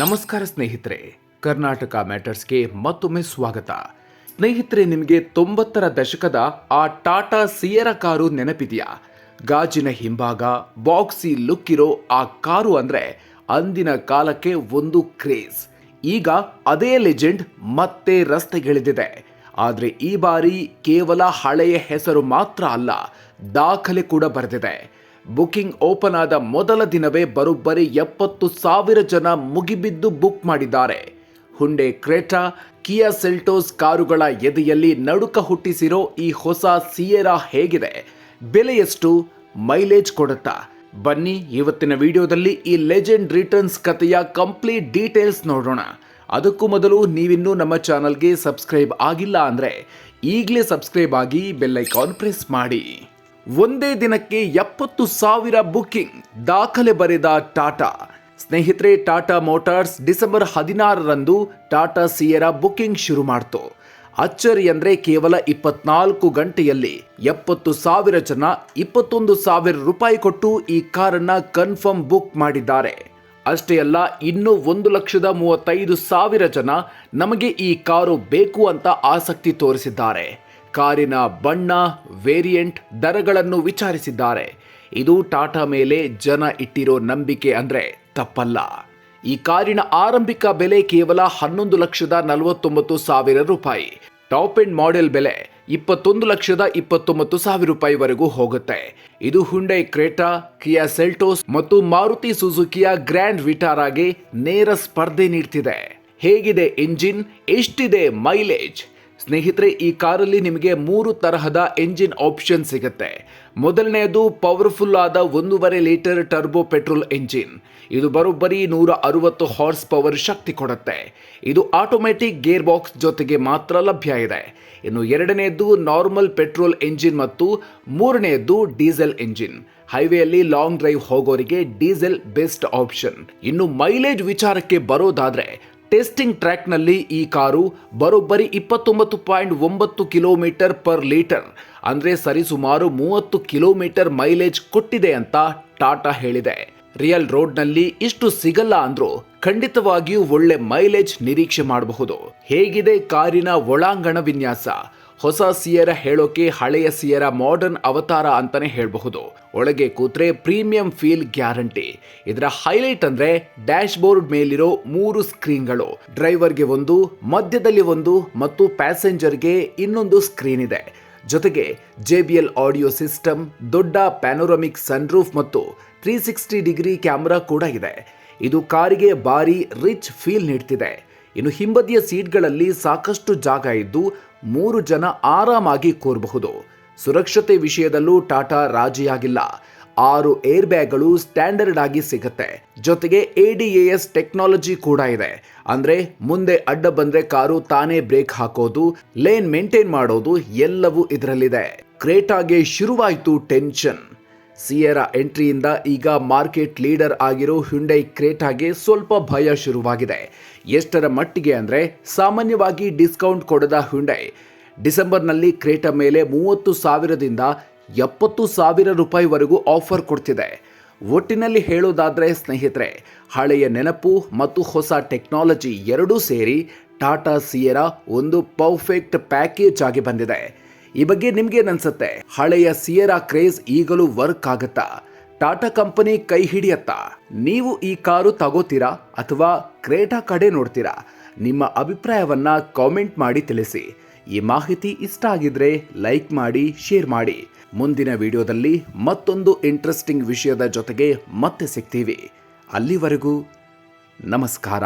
ನಮಸ್ಕಾರ ಸ್ನೇಹಿತರೆ, ಕರ್ನಾಟಕ ಮ್ಯಾಟರ್ಸ್ಗೆ ಮತ್ತೊಮ್ಮೆ ಸ್ವಾಗತ. ಸ್ನೇಹಿತರೆ, ನಿಮಗೆ ತೊಂಬತ್ತರ ದಶಕದ ಆ ಟಾಟಾ ಸಿಯರ ಕಾರು ನೆನಪಿದೆಯಾ? ಗಾಜಿನ ಹಿಂಭಾಗ, ಬಾಕ್ಸಿ ಲುಕ್ ಇರೋ ಆ ಕಾರು ಅಂದ್ರೆ ಅಂದಿನ ಕಾಲಕ್ಕೆ ಒಂದು ಕ್ರೇಜ್. ಈಗ ಅದೇ ಲೆಜೆಂಡ್ ಮತ್ತೆ ರಸ್ತೆಗಿಳಿದಿದೆ. ಆದರೆ ಈ ಬಾರಿ ಕೇವಲ ಹಳೆಯ ಹೆಸರು ಮಾತ್ರ ಅಲ್ಲ, ದಾಖಲೆ ಕೂಡ ಬರೆದಿದೆ. ಬುಕಿಂಗ್ ಓಪನ್ ಆದ ಮೊದಲ ದಿನವೇ ಬರೋಬ್ಬರಿ ಎಪ್ಪತ್ತು ಸಾವಿರ ಜನ ಮುಗಿಬಿದ್ದು ಬುಕ್ ಮಾಡಿದ್ದಾರೆ. ಹುಂಡೆ, ಕ್ರೇಟಾ, ಕಿಯಾ ಸೆಲ್ಟೋಸ್ ಕಾರುಗಳ ಎದೆಯಲ್ಲಿ ನಡುಕ ಹುಟ್ಟಿಸಿರೋ ಈ ಹೊಸ ಸಿಯೆರಾ ಹೇಗಿದೆ? ಬೆಲೆಯಷ್ಟು? ಮೈಲೇಜ್ ಕೊಡುತ್ತಾ? ಬನ್ನಿ, ಇವತ್ತಿನ ವಿಡಿಯೋದಲ್ಲಿ ಈ ಲೆಜೆಂಡ್ ರಿಟರ್ನ್ಸ್ ಕಥೆಯ ಕಂಪ್ಲೀಟ್ ಡೀಟೇಲ್ಸ್ ನೋಡೋಣ. ಅದಕ್ಕೂ ಮೊದಲು ನೀವಿನ್ನೂ ನಮ್ಮ ಚಾನಲ್ಗೆ ಸಬ್ಸ್ಕ್ರೈಬ್ ಆಗಿಲ್ಲ ಅಂದರೆ ಈಗಲೇ ಸಬ್ಸ್ಕ್ರೈಬ್ ಆಗಿ ಬೆಲ್ಲೈಕಾನ್ ಪ್ರೆಸ್ ಮಾಡಿ. ಒಂದೇ ದಿನಕ್ಕೆ ಎಪ್ಪತ್ತು ಸಾವಿರ ಬುಕ್ಕಿಂಗ್ ದಾಖಲೆ ಬರೆದ ಟಾಟಾ. ಸ್ನೇಹಿತರೆ, ಟಾಟಾ ಮೋಟಾರ್ಸ್ ಡಿಸೆಂಬರ್ ಹದಿನಾರರಂದು ಟಾಟಾ ಸಿಯರ ಬುಕ್ಕಿಂಗ್ ಶುರು ಮಾಡಿತು. ಅಚ್ಚರಿ ಅಂದರೆ ಕೇವಲ ಇಪ್ಪತ್ನಾಲ್ಕು ಗಂಟೆಯಲ್ಲಿ ಎಪ್ಪತ್ತು ಸಾವಿರ ಜನ ಇಪ್ಪತ್ತೊಂದು ಸಾವಿರ ರೂಪಾಯಿ ಕೊಟ್ಟು ಈ ಕಾರನ್ನ ಕನ್ಫರ್ಮ್ ಬುಕ್ ಮಾಡಿದ್ದಾರೆ. ಅಷ್ಟೇ ಅಲ್ಲ, ಇನ್ನೂ ಒಂದು ಲಕ್ಷದ ಮೂವತ್ತೈದು ಸಾವಿರ ಜನ ನಮಗೆ ಈ ಕಾರು ಬೇಕು ಅಂತ ಆಸಕ್ತಿ ತೋರಿಸಿದ್ದಾರೆ. ಕಾರಿನ ಬಣ್ಣ ವೇರಿಯಂಟ್ ದರಗಳನ್ನು ವಿಚಾರಿಸಿದ್ದಾರೆ. ಇದು ಟಾಟಾ ಮೇಲೆ ಜನ ಇಟ್ಟಿರೋ ನಂಬಿಕೆ ಅಂದ್ರೆ ತಪ್ಪಲ್ಲ. ಈ ಕಾರಿನ ಆರಂಭಿಕ ಬೆಲೆ ಕೇವಲ ಹನ್ನೊಂದು ಲಕ್ಷದ ನಲವತ್ತೊಂಬತ್ತು ಸಾವಿರ ರೂಪಾಯಿ. ಟಾಪ್ ಎಂಡ್ ಮಾಡೆಲ್ ಬೆಲೆ ಇಪ್ಪತ್ತೊಂದು ಲಕ್ಷದ ಇಪ್ಪತ್ತೊಂಬತ್ತು ಸಾವಿರ ರೂಪಾಯಿವರೆಗೂ ಹೋಗುತ್ತೆ. ಇದು ಹುಂಡೈ ಕ್ರೇಟಾ ಕಿಯಾ ಸೆಲ್ಟೋಸ್ ಮತ್ತು ಮಾರುತಿ ಸುಜುಕಿಯ ಗ್ರ್ಯಾಂಡ್ ವಿಟಾರಾಗೆ ನೇರ ಸ್ಪರ್ಧೆ ನೀಡ್ತಿದೆ. ಹೇಗಿದೆ ಇಂಜಿನ್ ಎಷ್ಟಿದೆ ಮೈಲೇಜ್ ಸ್ನೇಹಿತರೆ, ಈ ಕಾರಲ್ಲಿ ನಿಮಗೆ ಮೂರು ತರಹದ ಎಂಜಿನ್ ಆಪ್ಷನ್ ಸಿಗುತ್ತೆ. ಮೊದಲನೆಯದು ಪವರ್ಫುಲ್ ಆದ ಒಂದೂವರೆ ಲೀಟರ್ ಟರ್ಬೋ ಪೆಟ್ರೋಲ್ ಎಂಜಿನ್. ಇದು ಬರೋಬ್ಬರಿ ನೂರ ಅರವತ್ತು ಹಾರ್ಸ್ ಪವರ್ ಶಕ್ತಿ ಕೊಡುತ್ತೆ. ಇದು ಆಟೋಮ್ಯಾಟಿಕ್ ಗೇರ್ ಬಾಕ್ಸ್ ಜೊತೆಗೆ ಮಾತ್ರ ಲಭ್ಯ ಇದೆ. ಇನ್ನು ಎರಡನೆಯದು ನಾರ್ಮಲ್ ಪೆಟ್ರೋಲ್ ಎಂಜಿನ್ ಮತ್ತು ಮೂರನೆಯದ್ದು ಡೀಸೆಲ್ ಎಂಜಿನ್. ಹೈವೇಯಲ್ಲಿ ಲಾಂಗ್ ಡ್ರೈವ್ ಹೋಗೋರಿಗೆ ಡೀಸೆಲ್ ಬೆಸ್ಟ್ ಆಪ್ಷನ್. ಇನ್ನು ಮೈಲೇಜ್ ವಿಚಾರಕ್ಕೆ ಬರೋದಾದ್ರೆ ಟೆಸ್ಟಿಂಗ್ ಟ್ರ್ಯಾಕ್ನಲ್ಲಿ ಈ ಕಾರು ಬರೋಬ್ಬರಿ ಇಪ್ಪತ್ತೊಂಬತ್ತು ಪಾಯಿಂಟ್ ಒಂಬತ್ತು ಕಿಲೋಮೀಟರ್ ಪರ್ ಲೀಟರ್, ಅಂದರೆ ಸರಿಸುಮಾರು ಮೂವತ್ತು ಕಿಲೋಮೀಟರ್ ಮೈಲೇಜ್ ಕೊಟ್ಟಿದೆ ಅಂತ ಟಾಟಾ ಹೇಳಿದೆ. ರಿಯಲ್ ರೋಡ್ನಲ್ಲಿ ಇಷ್ಟು ಸಿಗಲ್ಲ ಅಂದ್ರೂ ಖಂಡಿತವಾಗಿಯೂ ಒಳ್ಳೆ ಮೈಲೇಜ್ ನಿರೀಕ್ಷೆ ಮಾಡಬಹುದು. ಹೇಗಿದೆ ಕಾರಿನ ಒಳಾಂಗಣ ವಿನ್ಯಾಸ? ಹೊಸ ಸಿಯರ ಹೇಳೋಕೆ ಹಳೆಯ ಸಿಯರ ಮಾಡರ್ನ್ ಅವತಾರ ಅಂತಾನೆ ಹೇಳಬಹುದು. ಒಳಗೆ ಕೂತ್ರೆ ಪ್ರೀಮಿಯಂ ಫೀಲ್ ಗ್ಯಾರಂಟಿ ಇದರ ಹೈಲೈಟ್ ಅಂದ್ರೆ ಡ್ಯಾಶ್ ಬೋರ್ಡ್ ಮೇಲಿರೋ ಮೂರು ಸ್ಕ್ರೀನ್ಗಳು ಡ್ರೈವರ್ಗೆ ಒಂದು, ಮಧ್ಯದಲ್ಲಿ ಒಂದು ಮತ್ತು ಪ್ಯಾಸೆಂಜರ್ಗೆ ಇನ್ನೊಂದು ಸ್ಕ್ರೀನ್ ಇದೆ. ಜೊತೆಗೆ J B L audio system ದೊಡ್ಡ ಪ್ಯಾನೋರಮಿಕ್ ಸನ್ರೂಫ್ ಮತ್ತು ತ್ರೀ ಸಿಕ್ಸ್ಟಿ ಡಿಗ್ರಿ ಕ್ಯಾಮ್ರಾ ಕೂಡ ಇದೆ. ಇದು ಕಾರಿಗೆ ಭಾರಿ ರಿಚ್ ಫೀಲ್ ನೀಡ್ತಿದೆ. ಇನ್ನು ಹಿಂಬದಿಯ ಸೀಟ್ಗಳಲ್ಲಿ ಸಾಕಷ್ಟು ಜಾಗ ಇದ್ದು ಮೂರು ಜನ ಆರಾಮಾಗಿ ಕೂರಬಹುದು. ಸುರಕ್ಷತೆ ವಿಷಯದಲ್ಲೂ ಟಾಟಾ ರಾಜಿಯಾಗಿಲ್ಲ. ಆರು ಏರ್ ಬ್ಯಾಗ್ಗಳು ಸ್ಟ್ಯಾಂಡರ್ಡ್ ಆಗಿ ಸಿಗುತ್ತೆ. ಜೊತೆಗೆ ಎಡಿಎಎಸ್ ಟೆಕ್ನಾಲಜಿ ಕೂಡ ಇದೆ. ಅಂದ್ರೆ ಮುಂದೆ ಅಡ್ಡ ಬಂದ್ರೆ ಕಾರು ತಾನೇ ಬ್ರೇಕ್ ಹಾಕೋದು, ಲೇನ್ ಮೇಂಟೈನ್ ಮಾಡೋದು ಎಲ್ಲವೂ ಇದರಲ್ಲಿದೆ. ಕ್ರೇಟಾಗೆ ಶುರುವಾಯಿತು ಟೆನ್ಷನ್. ಸಿಯರಾ ಎಂಟ್ರಿಯಿಂದ ಈಗ ಮಾರ್ಕೆಟ್ ಲೀಡರ್ ಆಗಿರೋ ಹ್ಯುಂಡೈ ಕ್ರೇಟಾಗೆ ಸ್ವಲ್ಪ ಭಯ ಶುರುವಾಗಿದೆ. ಎಷ್ಟರ ಮಟ್ಟಿಗೆ ಅಂದರೆ ಸಾಮಾನ್ಯವಾಗಿ ಡಿಸ್ಕೌಂಟ್ ಕೊಡದ ಹ್ಯುಂಡೈ. ಡಿಸೆಂಬರ್ನಲ್ಲಿ ಕ್ರೇಟ ಮೇಲೆ ಮೂವತ್ತು ಸಾವಿರದಿಂದ ಎಪ್ಪತ್ತು ಸಾವಿರ ರೂಪಾಯಿವರೆಗೂ ಆಫರ್ ಕೊಡ್ತಿದೆ. ಒಟ್ಟಿನಲ್ಲಿ ಹೇಳೋದಾದರೆ ಸ್ನೇಹಿತರೆ, ಹಳೆಯ ನೆನಪು ಮತ್ತು ಹೊಸ ಟೆಕ್ನಾಲಜಿ ಎರಡೂ ಸೇರಿ ಟಾಟಾ ಸಿಯೆರಾ ಒಂದು ಪರ್ಫೆಕ್ಟ್ ಪ್ಯಾಕೇಜ್ ಆಗಿ ಬಂದಿದೆ. ಈ ಬಗ್ಗೆ ನಿಮ್ಗೇನನ್ಸುತ್ತೆ ಹಳೆಯ ಸಿಯರಾ ಕ್ರೇಜ್ ಈಗಲೂ ವರ್ಕ್ ಆಗತ್ತಾ? ಟಾಟಾ ಕಂಪನಿ ಕೈ ಹಿಡಿಯತ್ತಾ? ನೀವು ಈ ಕಾರು ತಗೋತೀರಾ ಅಥವಾ ಕ್ರೇಟಾ ಕಡೆ ನೋಡ್ತೀರಾ? ನಿಮ್ಮ ಅಭಿಪ್ರಾಯವನ್ನ ಕಾಮೆಂಟ್ ಮಾಡಿ ತಿಳಿಸಿ. ಈ ಮಾಹಿತಿ ಇಷ್ಟ ಆಗಿದ್ರೆ ಲೈಕ್ ಮಾಡಿ ಶೇರ್ ಮಾಡಿ. ಮುಂದಿನ ವಿಡಿಯೋದಲ್ಲಿ ಮತ್ತೊಂದು ಇಂಟ್ರೆಸ್ಟಿಂಗ್ ವಿಷಯದ ಜೊತೆಗೆ ಮತ್ತೆ ಸಿಗ್ತೀವಿ. ಅಲ್ಲಿವರೆಗೂ ನಮಸ್ಕಾರ.